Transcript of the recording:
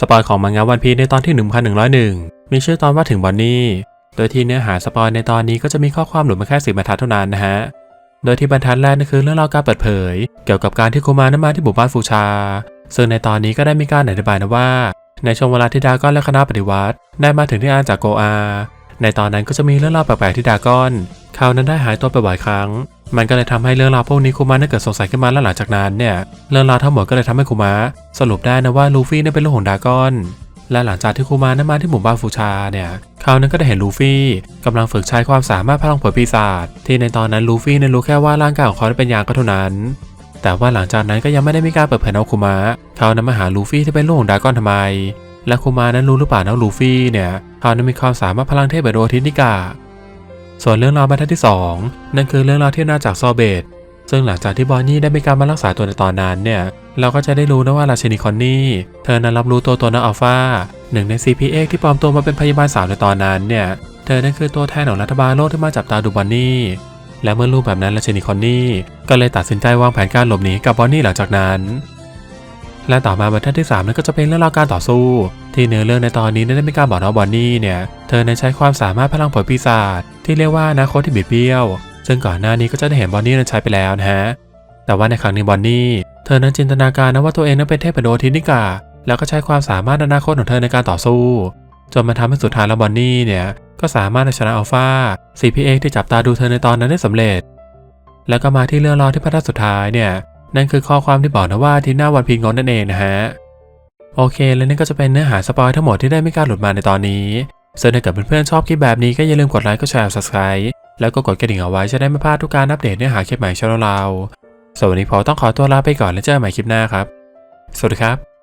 สปอยของมังงะวันพีในตอนที่ 1101 มีชื่อตอนว่าถึงบอนนี่ โดยที่เนื้อหาสปอยในตอนนี้ก็จะมีข้อความหลุดมาแค่สิบบรรทัดเท่านั้นนะฮะ โดยที่บรรทัดแรกนั่นคือเรื่องราวการเปิดเผย เกี่ยวกับการที่คูมานั้นมาที่หมู่บ้านฟูชา ซึ่งในตอนนี้ก็ได้มีการอธิบายนะว่า ในช่วงเวลาที่ดากอนและคณะปฏิวัติ ได้มาถึงที่อาณาจากโกอา ในตอนนั้นก็จะมีเรื่องราวแปลกๆที่ดากอนเขานั้นได้หายตัวไปบ่อยครั้ง มันก็เลยทำให้เรื่องราวพวกนี้คูมานั้นเกิดสงสัยขึ้นมาและหลังจากนั้นเนี่ยเรื่องราวทั้งหมดก็เลยทำให้คูมะสรุปได้นะว่าลูฟี่นั้นเป็นลูกของดากอนและหลังจากที่คูมานั้นมาที่หมู่บ้านฟูชาเนี่ยเขานั้นก็ได้เห็นลูฟี่กำลังฝึกใช้ความสามารถพลังผลปีศาจที่ในตอนนั้นลูฟี่นั้นรู้แค่ว่าร่างกายของเขาเป็นยางก็เท่านั้น แต่ว่าหลังจากนั้นก็ยังไม่ได้มีการเปิดเผยนะว่าคูมะเขานั้นมาหาลูฟี่ที่เป็นลูกของดากอนทำไม และคูมานั้นรู้หรือเปล่านะลูฟี่เนี่ยเขานั้นมีความสามารถพลังเทพแบบโดทินิกา ส่วนเรื่องราวบรรทัดที่ 2 นั่นคือเรื่องราวที่น่าจากซอเบตซึ่งหลังจากที่บอนนี่ได้มีการมารักษาตัวในตอนนั้นเนี่ย เราก็จะได้รู้นะว่าราชินีคอนนี่ เธอนั้นรับรู้ตัวตนองอัลฟาหนึ่งใน CPX ที่ปลอมตัวมาเป็นพยาบาลสาวในตอนนั้นเนี่ย เธอนั้นคือตัวแทนของรัฐบาลโลกที่มาจับตาดูบอนนี่ และเมื่อรู้แบบนั้นราชินีคอนนี่ ก็เลยตัดสินใจวางแผนการหลบหนีกับบอนนี่หลังจากนั้น และต่อมาบรรทัดที่ 3 นั่นก็จะเป็นเรื่องราวการต่อสู้ ที่เนื้อเรื่องในตอนนี้ได้มีการบอกนะว่าบอนนี่เนี่ย เธอนั้นใช้ความสามารถพลังผลปีศาจ ที่เรียกว่าอนาคตที่บิดเบี้ยว ซึ่งก่อนหน้านี้ก็จะได้เห็นบอนนี่นั้นใช้ไปแล้วนะฮะ แต่ว่าในครั้งนี้บอนนี่เธอนั้นจินตนาการนะว่าตัวเองนั้นเป็นเทพโดทินิกา แล้วก็ใช้ความสามารถอนาคตของเธอในการต่อสู้ จนมาทำให้สุดท้ายแล้วบอนนี่เนี่ยก็สามารถชนะอัลฟา CPX ที่จับตาดูเธอในตอนนั้นได้สำเร็จ แล้วก็มาที่เรื่องราวที่พระทัดสุดท้ายเนี่ยนั่นคือข้อความที่บอกนะว่าที่หน้าวันพีงอนนั่นเองนะฮะโอเค และนี่ก็จะเป็นเนื้อหาสปอยทั้งหมดที่ได้มีการหลุดมาในตอนนี้ ซึ่งถ้าเกิดเพื่อนๆชอบคลิปแบบนี้ก็อย่าลืมกดไลค์กดแชร์ subscribe แล้วก็กดกระดิ่งเอาไว้จะได้ไม่พลาดทุกการอัปเดตเนื้อหาคลิปใหม่ช่องเราสวัสดีพอต้องขอตัวลาไปก่อนแล้วเจอกันใหม่คลิปหน้าครับ สวัสดีครับ